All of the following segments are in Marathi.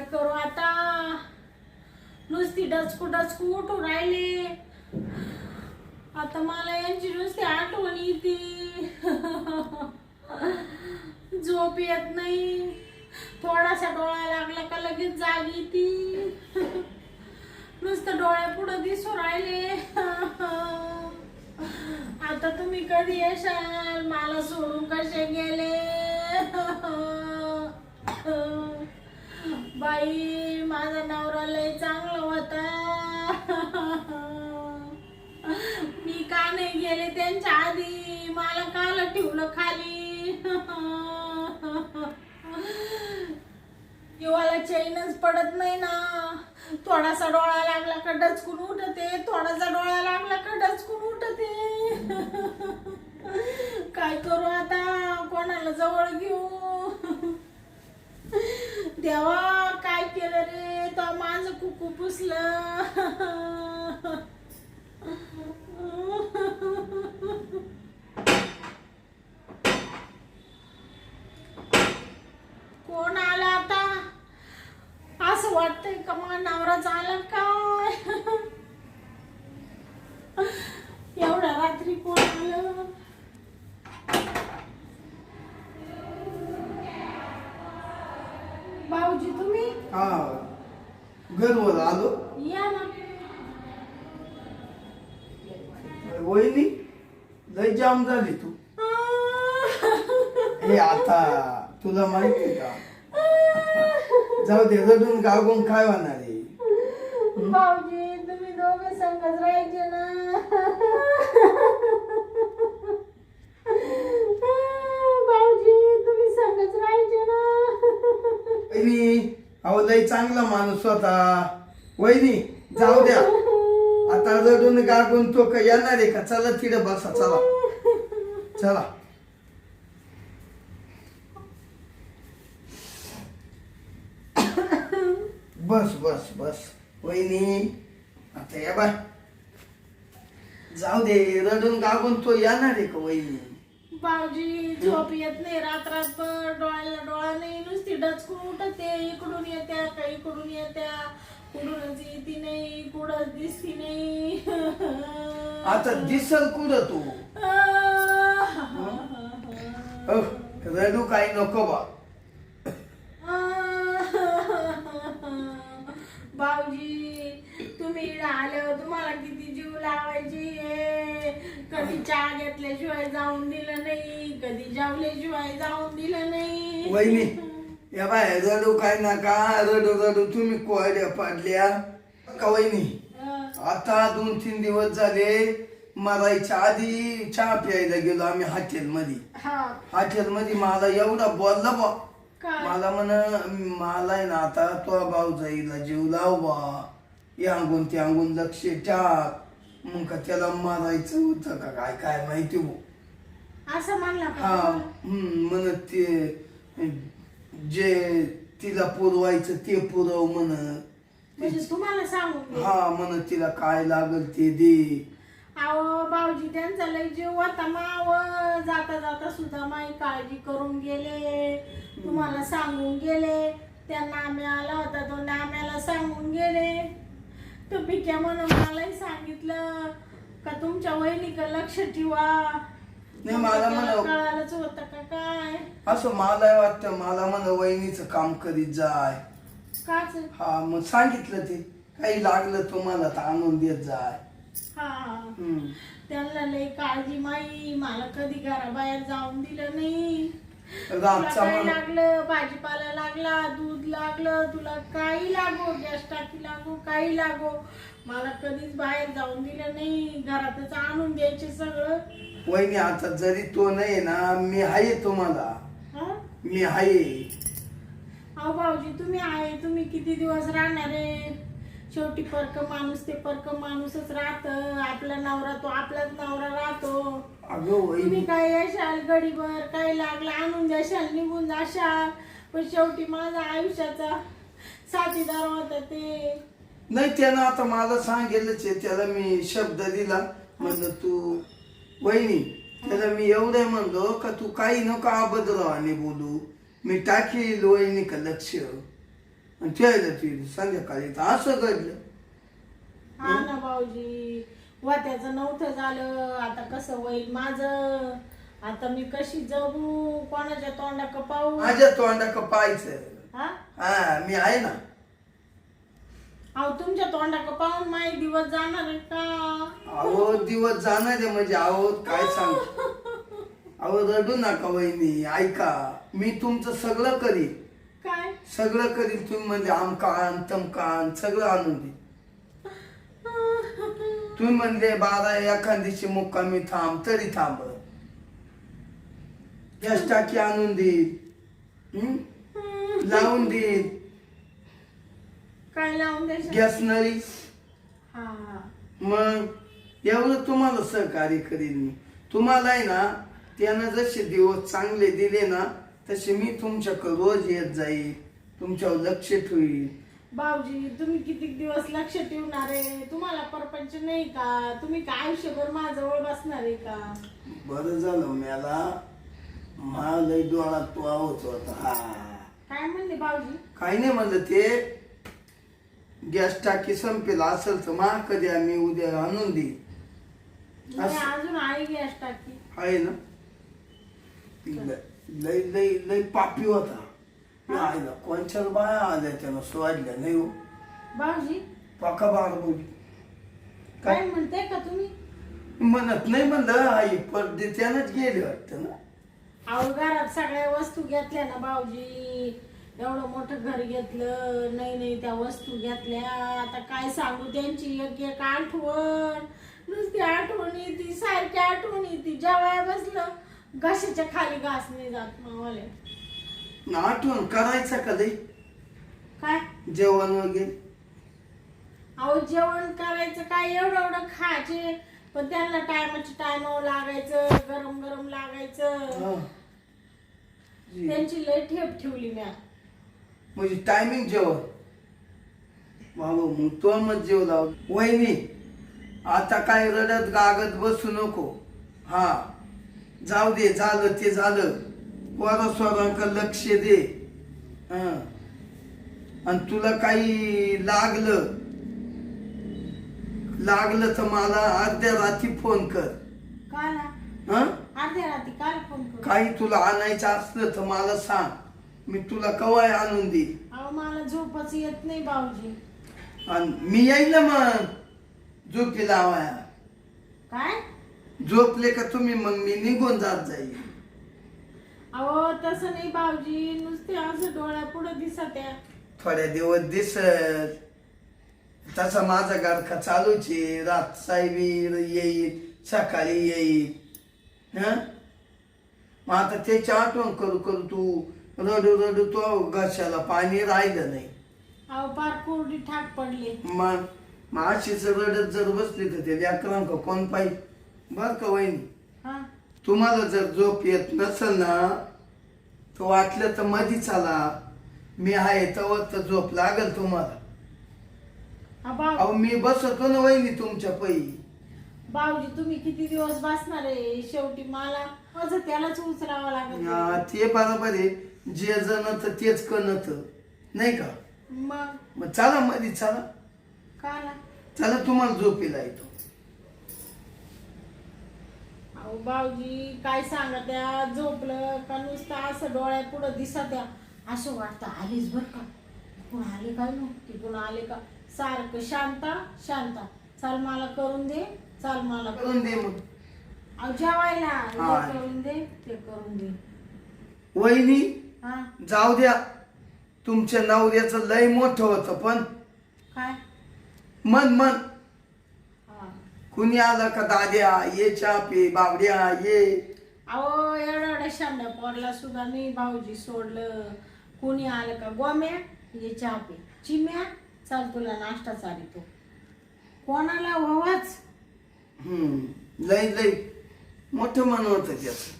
काय करू आता? नुसती डचकू डचकू उठू राहिले. आता मला यांची नुसती आठवण येते. झोप येत नाही. थोडासा डोळा लागला का लगेच जाग येते. नुसतं डोळ्या पुढं दिसू राहिले. आता तुम्ही कधी येशाल? मला सोडून कसे गेले? बाई माझा नवरा लय चांगला होता. मी का नाही गेले त्यांच्या आधी? मला काल ठेवलं खाली. युवाला चैनच पडत नाही ना. थोडासा डोळा लागला का डचकून उठते. थोडासा डोळा लागला का डचकून उठते. काय करू आता? कोणाला जवळ घेऊ? देवा काय केलं रे? तो माझं कुकू पुसलं. कोण आला आता? असं वाटतंय का मग नवरा झाला का एवढ्या रात्री कोण आलं भाऊजी तुम्ही हा घरवर आलो या ना वहिनी लय जाम झाली तू. हे आता तुला माहिती का? जाऊ दे रडून गागून काय होणार आहे? भाऊजी तुम्ही दोघे संगच राहायचे ना. भाऊजी तुम्ही संगच राहायचे ना. वहिनी अहो लय चांगला माणूस होता. वहिनी जाऊ द्या. आता रडून गागून तो का येणार आहे का? चला तिकडे बसा चला. चला. बस बस बस. वहिनी आता या बाय. जाऊ दे रडून गागून तो येणार आहे का वहिनी? भाऊजी झोप येत नाही रात रातभर डोळ्याला डोळा नाही नुसती डचकून उठते इकडून येत्या का इकडून येत्या? कुठूनच येती नाही कुठं दिसती नाही. आता दिसल कुठं तू? अह, रडू काही नको बा. भाऊजी तुम्ही इकडे आल्यावर तुम्हाला किती जीव लावायची आहे. कधी चहा घेतल्याशिवाय जाऊन दिलं नाही कधी जेवल्याशिवाय जाऊन दिलं नाही. वहिनी या बाय रडू काय नका रडू रडू. तुम्ही कोरड्या पाडल्या. का वहिनी? अं, आता दोन तीन दिवस झाले मरायच्या आधी चहा प्यायला गेलो आम्ही हॉटेलमध्ये. हा. हॉटेलमध्ये मला एवढा बोलला बा. काय? मला म्हण मला आहे ना आता तो भाऊ जाईला जीव लाव. बा या अंगून ते अंगून लक्ष टाक. मग का त्याला मारायचं होतं का? काय काय माहिती हो असं म्हणला हा. म्हणत ते जे तिला पुरवायचं ते पुरव म्हण. म्हणजे तुम्हाला सांगून दे. हा म्हण तिला काय लागल ते दे. अहो भाऊजी त्यांचा लय जीव होता माव जाता जाता सुद्धा माई काळजी करून गेले. तुम्हाला सांगून गेले. त्या नाम्या आला होता तो नाम्याला सांगून गेले. तो पिक्या म्हणून मलाही सांगितलं का तुमच्या वहिनीकडे लक्ष ठेवा. नाही, मला त्याला म्हणावं. कळालंच होतं का? काय? असं मला वाटतं मला म्हण वहिनीचं काम करीत जाय. काच? हा मग सांगितलं ते. काही लागलं तुम्हाला तर आणून देत जाय. हा. हा हम्म. त्यांना लय काळजी माई. मला कधी घराबाहेर जाऊन दिलं नाही. काही म्हण लागलं? भाजीपाला लागला दूध लागलं तुला काही लागो गॅस टाकी लागो काही लागो. मला कधीच बाहेर जाऊन दिलं नाही. घरातच आणून द्यायचे सगळं. वहिनी आता जरी तो नाही ना मी आहे तुम्हाला. हा? मी आहे अहो भाऊजी तुम्ही आहे तुम्ही किती दिवस राहणार आहे? शेवटी परक माणूस ते परक माणूसच राहत. आपला नवरा तो आपलाच नवरा राहतो. अगं तुम्ही वहिनी काय यशाल गडीभर काय लागलं? आणून जाशाल निघून जाशाल पण शेवटी माझा आयुष्याचा साथीदार होता ते. नाही त्यानं आता मला सांगेलच आहे. त्याला मी शब्द दिला. म्हणलं तू वहिनी त्याला मी एवढं म्हणलो का तू काही नको अभद्रवाने बोलू. मी टाकील वहिनी का लक्ष. आणि त्याला ते संध्याकाळी तर असं घडलं. हा ना भाऊजी. वात्याचं नव्हतं झालं. आता कसं होईल माझं? आता मी कशी जगू? कोणाच्या तोंडा पाहू? माझ्या तोंडा पाहायचं. हा? हा मी आहे ना. अहो तुमच्या तोंडा पाहून माही दिवस जाणार आहे का? अहो दिवस जाणार आहे म्हणजे अहो काय सांग? अहो रडू नका वहिनी. ऐका मी तुमचं सगळं करीन. काय? सगळं करीन तुम्ही म्हणजे आमकान तमकान सगळं आणून दे. तुम्ही म्हणले बारा एखादीची मुक्कामी थांब तरी थांब. गॅस टाकी आणून देईल हं? लावून देईल काय लावून द्यायचं गॅस नळी. हा मग एवढं तुम्हाला सहकार्य करीन मी. तुम्हाला आहे ना त्यानं जसे दिवस चांगले दिले ना तसे मी तुमच्याकडे रोज येत जाईल तुमच्यावर लक्ष ठेवील भाऊजी तुम्ही किती दिवस लक्ष ठेवणार आहे? तुम्हाला परपंच नाही का? तुम्ही काय आयुष्यभर माझ्याजवळ बसणार आहे का? बरं झालं मला मला लय डोळा तो आवत होता. हा. काय म्हणले भाऊजी? काही नाही म्हणलं ते. गॅस टाकी संपेल असेल तर मा कधी आम्ही उद्या आणून देईल असं. अजून आहे गॅस टाकी. आहे ना? लय लय लय पापी होता. आईला कोणच्याच बाया आल्या त्यानं सोडल्या नाही हो. भाऊजी? पाका बार बोली काय? काय म्हणते का तुम्ही? म्हणत नाही म्हणलं आई पडदे त्यानंच गेले वाटतं ना. अहो घरात सगळ्या वस्तू घेतल्या ना भाऊजी. एवढं मोठं घर घेतलं नाही नाही त्या वस्तू घेतल्या. आता काय सांगू त्यांची? एक एक आठवण. नुसती आठवण येते सारखी आठवण येते. जेवाय बसलं. घशाच्या खाली घास नाही जात मावाले. आठवण करायचं का लई? काय? जेवण वगैरे? अहो जेवण करायचं काय? एवढं एवढं खायचे. पण त्यांना टायमाच्या टायमावर लागायचं. गरम गरम लागायचं. हा. जी. त्यांची लय ठेप ठेवली म्या. म्हणजे टायमिंग जेवण. बाबा मग तो मग जेव लाव वहिनी आता काय रडत गागत बसू नको. हा. जाऊ दे झालं ते झालं. पोरा स्वरांक लक्ष दे. आणि तुला काही लागलं लागलं तर मला अर्ध्या रात्री फोन कर. काला? हा? अर्ध्या रात्री काल फोन करू. काही तुला आणायचं असलं तर मला सांग. मी तुला कवाय आणून अहो मला झोपच येत नाही भाऊजी. आणि मी येईल ना मग. झोपी लावाया काय? झोपले का तुम्ही मग मी निघून जात जाईल अहो तसं नाही भाऊजी. नुसते असं डोळ्या पुढे दिसत थोड्या दिवस दिसत. तसा माझा गारखा चालूच आहे. रात साहेबी येईल सकाळी येईल. हं? मग आता त्याची आठवण करू करू तू. रडू रडू तो घशाला पाणी राहिलं नाही. अहो पार कोरडी ठाक पडली. मग मग अशीच रडत जर बसली तर ते व्याकरण कोण पाहिजे बर का वहिनी? हा. तुम्हाला जर झोप येत नसेल ना तर वाटलं तर मधी चाला. मी आहे तर तर झोप लागल तुम्हाला. अहो मी बसतो ना वहिनी तुमच्या पै. भाऊजी तुम्ही किती दिवस बसणार आहे? शेवटी मला माझं त्यालाच उचलावं लागत ते बरोबर आहे. जे जणत तेच कणत. नाही का? मग? मग चला मधी चला. काला चला तुम्हाला झोपेला येतो अहो भाऊजी काय सांगा त्या झोपलं का नुसतं असं डोळ्या पुढं दिसत त्या असं वाटतं आलीच बर का? तिकडून आले काय नो तिकडून आले का? सारखं शांता शांता. चाल मला करून दे. चाल मला करून दे मग. अहो जेवायला. हे हा. करून दे ते करून दे. वहिनी हा? जाऊ द्या. तुमच्या नवऱ्याचं लय मोठं होतं पण. काय? मन मन. कुणी आलं का दाद्या ये चहा पे बावड्या ये. अहो एवढ्या एवढ्या शांड्या पोरला सुद्धा नाही भाऊजी सोडलं. कोणी आलं का? गोम्या ये चहा पे चिम्या चाल तुला नाश्ता चालितो. कोणाला व्हावाच? हम्म लय लय. मोठं मन होतं त्याचं.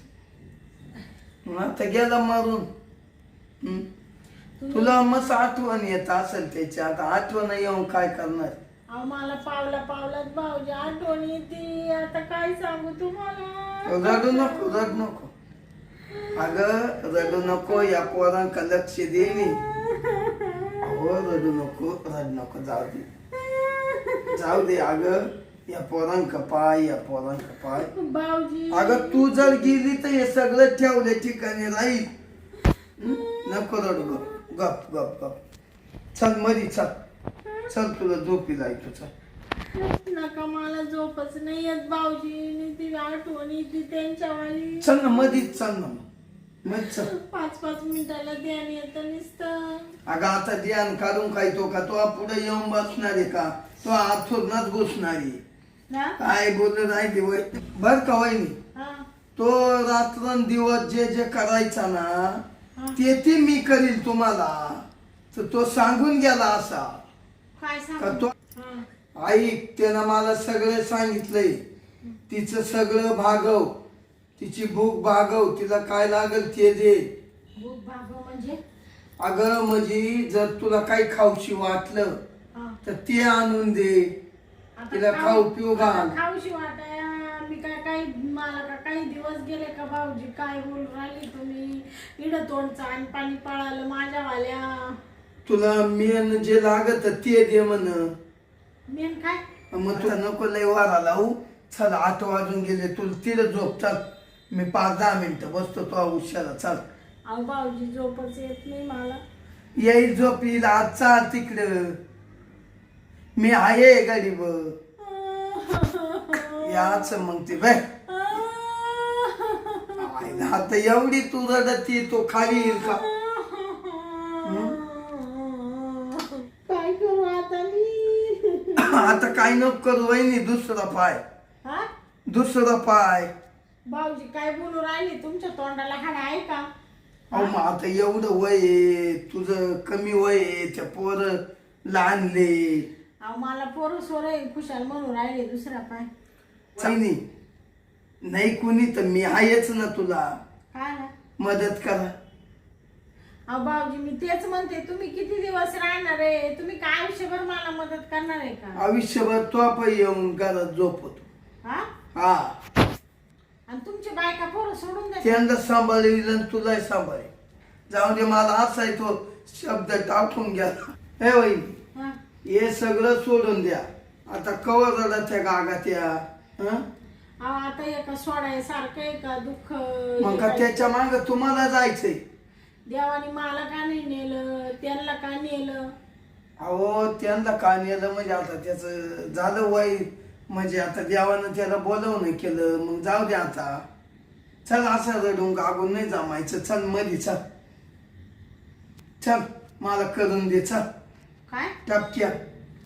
आता गेला मारून. हम्म. तुला मस्त आठवण येत असेल त्याची. आता आठवण येऊन काय करणार? अहो मला पावला पावलात भाऊजी आठवण येते. आता काय सांगू तुम्हाला? रडू नको रडू नको. अगं रडू नको या पोरांका लक्ष दे. अहो, हो रडू नको रडू नको जाऊ दे. जाऊ दे अगं या पोरांक पाय या पोरांक पाय भाऊजी. अगं तू जर गेली तर हे सगळं ठेवल्या ठिकाणी राहील? नको रडू गप गप गप गप. चल मधी चल. चल तुला झोपी जायचं चल. नका मला झोपच नाही येत भाऊजी. ती आठवण येते त्यांच्या वाली चल ना मधीच चल ना मग. चल. पाच पाच मिनिटाला ध्यान येतं नुसतं. अगं आता ध्यान काढून काय तो का? तो पुढे येऊन बसणार आहे का? तो आथोरणाच घुसणार आहे. ना काय बोललं नाही ते वय बर का वहिनी? हा. तो रात्रंदिवस जे जे करायचा ना. ते ते मी करील तुम्हाला. तर तो सांगून गेला असा. काय का सांग तो ऐक त्यानं मला सगळं सांगितलंय. तिचं सगळं भागव. तिची भूक भागव. तिला काय लागल ते दे. भूक भागव म्हणजे? अगं म्हणजे जर तुला काही खाऊशी वाटलं हा. तर ते आणून दे. आता तिला खाऊ- पिऊ घाल. खाऊशी वाटाय मी काय काही मला का काही दिवस गेले का भाऊजी? काय बोलून राहिले तुम्ही? इड तोंडचं आणि पाणी पळालं माझ्या वाल्या तुला मेन जे लागत ते दे म्हण. मेन काय? मग तुला नको लय वारा लावू. चल आठ वाजून गेले तुला तिला झोप चल. मी पाच दहा मिनिटं बसतो तो उशाला चल. अहो भाऊजी झोपच येत नाही मला. येईल झोप येईल. आज चाल तिकडं. मी आहे गरीब. याच मग ते बाय आता एवढी तू रडती तो खाली येईल का काय करू आता मी आता काय नको करू वहिनी दुसरा पाय. हा? दुसरा पाय. भाऊजी काय बोलू राहिले? तुमच्या तोंडाला हाड आहे का? अहो मग आता एवढं वय आहे तुझं कमी वय आहे त्या पोर लहानले अहो मला पोरं सोर खुशाल म्हणून राहिले दुसरा पाय. चांगली नाही कुणी तर मी आहेच ना तुला. काय ना. मदत करा. अहो भाऊजी मी तेच म्हणते तुम्ही किती दिवस राहणार आहे? तुम्ही काय आयुष्यभर मला मदत करणार आहे का? आयुष्यभर तो आपण येऊन घरात झोपतो. हा? हा. आणि तुमची बायका पोरं सोडून द्या त्यांना सांभाळील आणि तुलाही सांभाळी जाऊ दे मला असा आहे तो शब्द टाकून गेला हे वहिनी हा. हे सगळं सोडून द्या. आता कवर रडत त्या गागात या? हं? अहो आता एका सोडाय सारखं आहे का? दुःख मग का त्याच्या माग तुम्हाला जायचंय? देवाने मला का नाही नेलं? त्यांना का नेलं? अहो त्यांना का नेलं? म्हणजे आता त्याचं झालं वय. म्हणजे आता देवानं त्याला बोलवणं केलं. मग जाऊ दे आता. चल असं रडून गागून नाही जमायचं. चल मधी चल. चल मला करून दे चल. काय? टपक्या.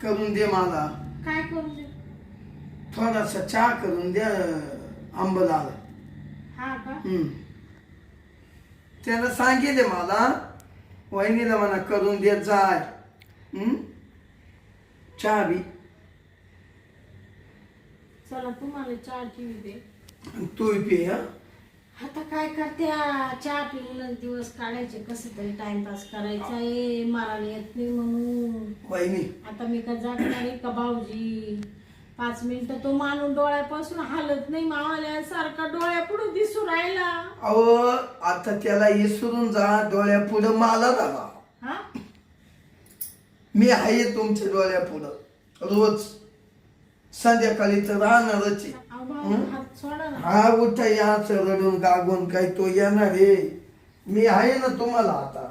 करून दे मला. काय करू दे? थोडासा चहा करून द्या आंबलाला. हा का? हम्म. त्यानं सांगितले मला वहिनीला म्हणा करून देत जाय. हम्म? चहा बी चला तुम्हाला चहा ठेवी दे. तू पे हा? आता काय करते आ, चहा पिऊनच दिवस काढायचे कसं तरी टाइमपास करायचा आहे मला येत नाही म्हणून. वहिनी. आता मी का जागणार आहे का भाऊजी? पाच मिनिटं तो माणूस डोळ्यापासून हालत नाही मावाल्यासारखा डोळ्यापुढं दिसू राहिला. अहो आता त्याला इसरून जा डोळ्या पुढं मला झाला हा? मी आहे तुमच्या डोळ्या पुढं रोज. संध्याकाळी तर राहणारच आहे. अहो, भाऊजी, हात सोडा ना. हा उठा या रडून गागून काय तो येणार आहे. मी आहे ना तुम्हाला आता.